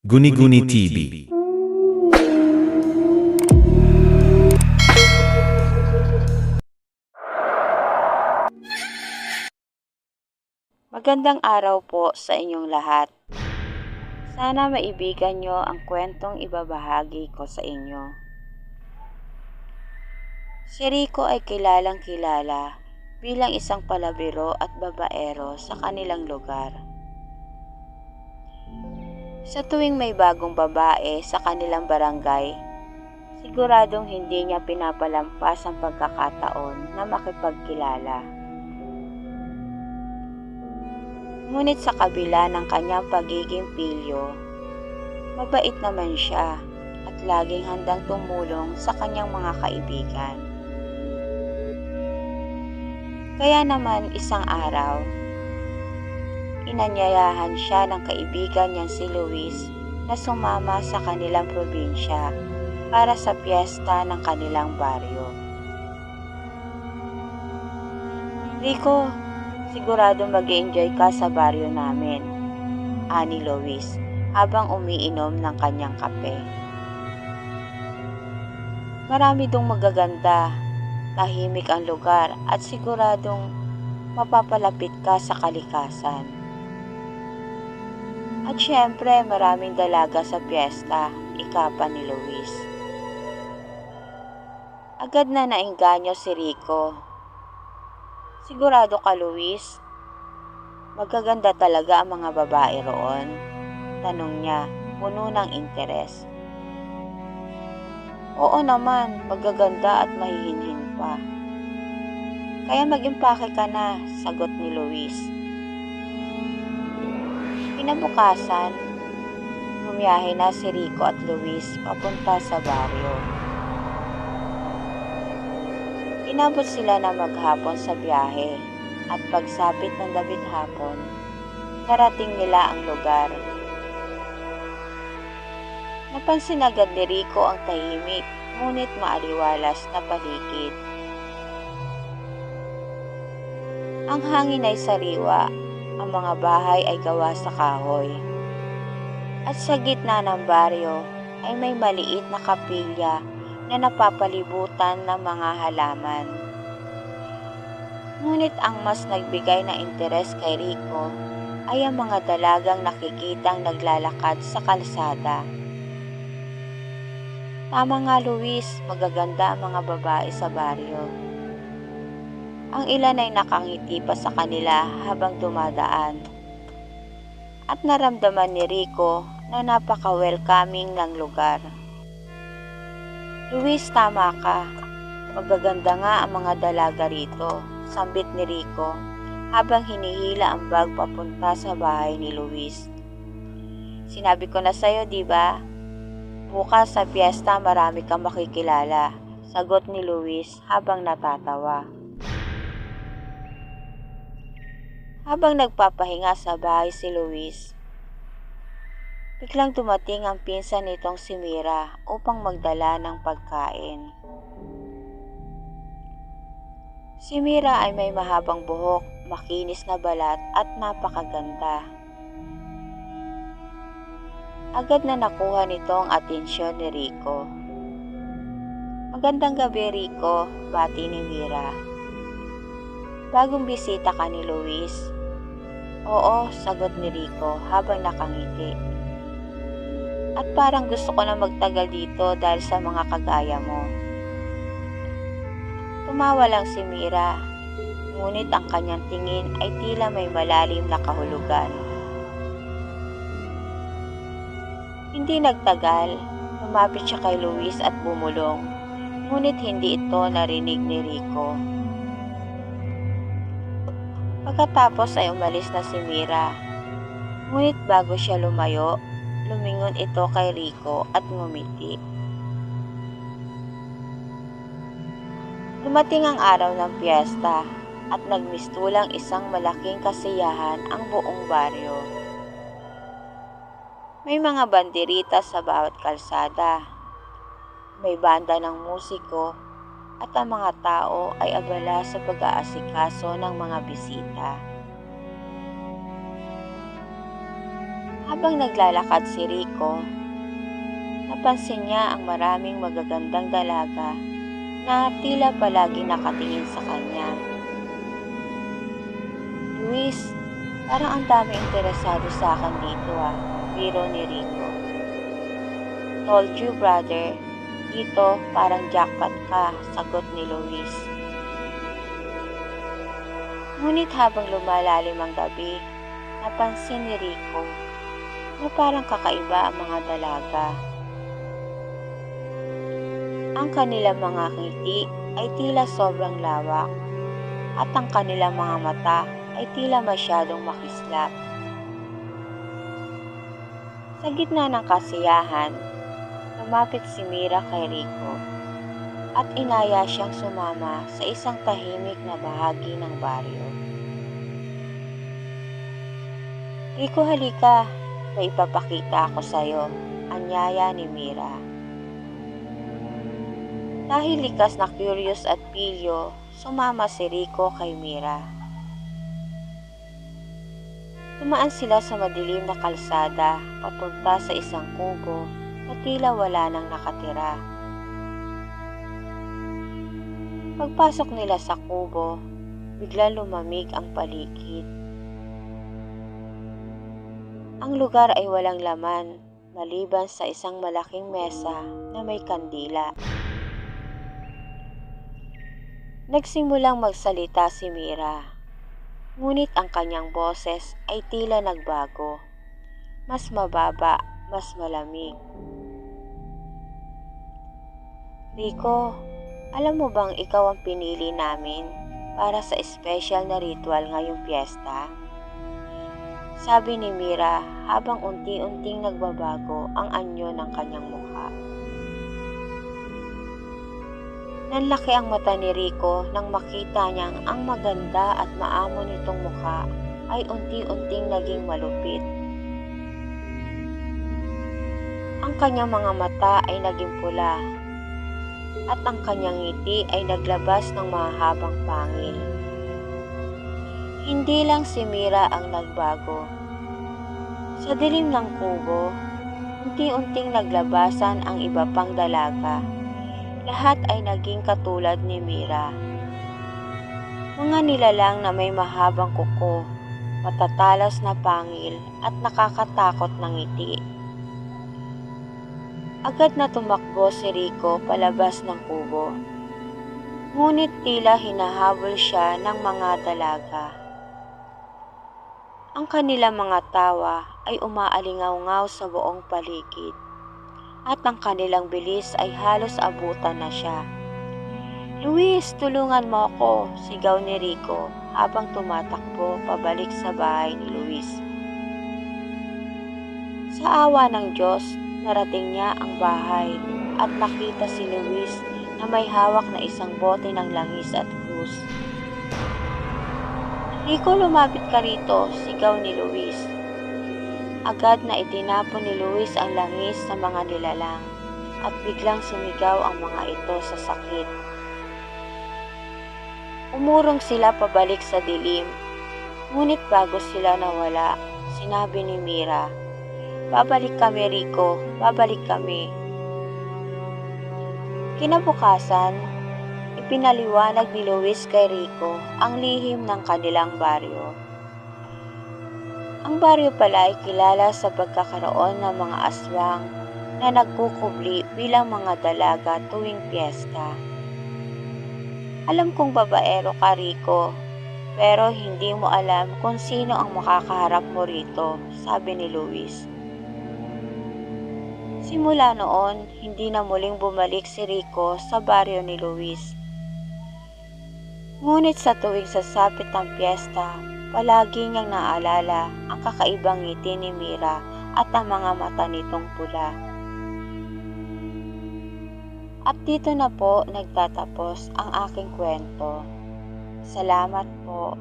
Guni-Guni TV Magandang araw po sa inyong lahat. Sana maibigan nyo ang kwentong ibabahagi ko sa inyo. Si Rico ay kilalang kilala bilang isang palabiro at babaero sa kanilang lugar. Sa tuwing may bagong babae sa kanilang barangay, siguradong hindi niya pinapalampas ang pagkakataon na makipagkilala. Ngunit sa kabila ng kanyang pagiging pilyo, mabait naman siya at laging handang tumulong sa kanyang mga kaibigan. Kaya naman isang araw, inanyayahan siya ng kaibigan niyang si Luis na sumama sa kanilang probinsya para sa piyesta ng kanilang baryo. Rico, sigurado mag enjoy ka sa baryo namin, ani Luis habang umiinom ng kanyang kape. Marami dong magaganda, tahimik ang lugar at siguradong mapapalapit ka sa kalikasan. At syempre maraming dalaga sa piyesta, ikapa ni Luis. Agad na nainganyo si Rico Sigurado ka, Luis? Magaganda talaga ang mga babae roon? Tanong niya, puno ng interes. Oo naman, magaganda at mahihinhin pa. Kaya mag-impake ka na, sagot ni Luis. Kinabukasan, bumiyahe na si Rico at Luis papunta sa baryo. Inabot sila na maghapon sa biyahe at pagsapit ng gabing hapon, narating nila ang lugar. Napansin agad ni Rico ang tahimik ngunit maaliwalas na paligid. Ang hangin ay sariwa, ang mga bahay ay gawa sa kahoy. At sa gitna ng baryo ay may maliit na kapilya na napapalibutan ng mga halaman. Ngunit ang mas nagbigay ng interes kay Rico ay ang mga dalagang nakikitang naglalakad sa kalsada. Tama nga Luis, magaganda ang mga babae sa baryo. Ang ilan ay nakangiti pa sa kanila habang dumadaan. At naramdaman ni Rico na napaka-welcoming ng lugar. Luis, tama ka. Magaganda nga ang mga dalaga rito, sambit ni Rico habang hinihila ang bag papunta sa bahay ni Luis. Sinabi ko na sa'yo, di ba? Bukas sa piyesta marami kang makikilala, sagot ni Luis habang natatawa. Habang nagpapahinga sa bahay si Luis, Biglang dumating ang pinsan nitong si Mira upang magdala ng pagkain. Si Mira ay may mahabang buhok, makinis na balat at napakaganda. Agad na nakuha nito ang atensyon ni Rico. Magandang gabi Rico, bati ni Mira. Bagong bisita ka ni Luis. Oo, sagot ni Rico habang nakangiti. At parang gusto ko na magtagal dito dahil sa mga kagaya mo. Tumawa lang si Mira, ngunit ang kanyang tingin ay tila may malalim na kahulugan. Hindi nagtagal, lumapit siya kay Luis at bumulong, ngunit hindi ito narinig ni Rico. Pagkatapos ay umalis na si Mira, ngunit bago siya lumayo, lumingon ito kay Rico at ngumiti. Dumating ang araw ng piyesta at nagmistulang isang malaking kasiyahan ang buong baryo. May mga banderita sa bawat kalsada. May banda ng musiko at ang mga tao ay abala sa pag-aasikaso ng mga bisita. Habang naglalakad si Rico, napansin niya ang maraming magagandang dalaga na tila palagi nakatingin sa kanya. Luis, parang ang dami interesado sa akin dito ah, biro ni Rico. Told you brother, dito parang jackpot ka, sagot ni Luis. Ngunit habang lumalalim ang gabi, napansin ni Rico na parang kakaiba ang mga dalaga. Ang kanilang mga ngiti ay tila sobrang lawak at ang kanilang mga mata ay tila masyadong makislap. Sa gitna ng kasiyahan, lumapit si Mira kay Rico at inaya siyang sumama sa isang tahimik na bahagi ng baryo. Rico, halika. May ipapakita ako sa'yo. Anyaya ni Mira. Dahil likas na curious at pilyo, sumama si Rico kay Mira. Tumaan sila sa madilim na kalsada papunta sa isang kubo na tila wala nang nakatira. Pagpasok nila sa kubo, bigla lumamig ang paligid. Ang lugar ay walang laman maliban sa isang malaking mesa na may kandila. Nagsimulang magsalita si Mira, ngunit ang kanyang boses ay tila nagbago. Mas mababa, mas malamig. Rico, alam mo bang ikaw ang pinili namin para sa espesyal na ritual ngayong piyesta? Sabi ni Mira habang unti-unting nagbabago ang anyo ng kanyang mukha. Nanlaki ang mata ni Rico nang makita niyang ang maganda at maamo nitong mukha ay unti-unting naging malupit. Ang kanyang mga mata ay naging pula at ang kanyang ngiti ay naglabas ng mahabang pangil. Hindi lang si Mira ang nagbago. Sa dilim ng kubo, unti-unting naglabasan ang iba pang dalaga. Lahat ay naging katulad ni Mira. Mga nilalang na may mahabang kuko, matatalas na pangil at nakakatakot na ngiti. Agad na tumakbo si Rico palabas ng kubo. Ngunit tila hinahabol siya ng mga dalaga. Ang kanilang mga tawa ay umaalingaw-ngaw sa buong paligid at ang kanilang bilis ay halos abutan na siya. Luis, tulungan mo ako, sigaw ni Rico habang tumatakbo pabalik sa bahay ni Luis. Sa awa ng Diyos, narating niya ang bahay at nakita si Luis na may hawak na isang bote ng langis at krus. Rico, lumapit ka rito, sigaw ni Luis. Agad na itinapon ni Luis ang langis sa mga nilalang at biglang sumigaw ang mga ito sa sakit. Umurong sila pabalik sa dilim, ngunit bago sila nawala, sinabi ni Mira, Babalik kami Rico, babalik kami. Kinabukasan, Ipinaliwanag ni Luis kay Rico ang lihim ng kanilang baryo. Ang baryo pala ay kilala sa pagkakaroon ng mga aswang na nagkukubli bilang mga dalaga tuwing piyesta. Alam kong babaero ka Rico, pero hindi mo alam kung sino ang makakaharap mo rito, sabi ni Luis. Simula noon, hindi na muling bumalik si Rico sa baryo ni Luis. Ngunit sa tuwing sasapit ang piyesta, palagi niyang naalala ang kakaibang ngiti ni Mira at ang mga mata nitong pula. At dito na po nagtatapos ang aking kwento. Salamat po.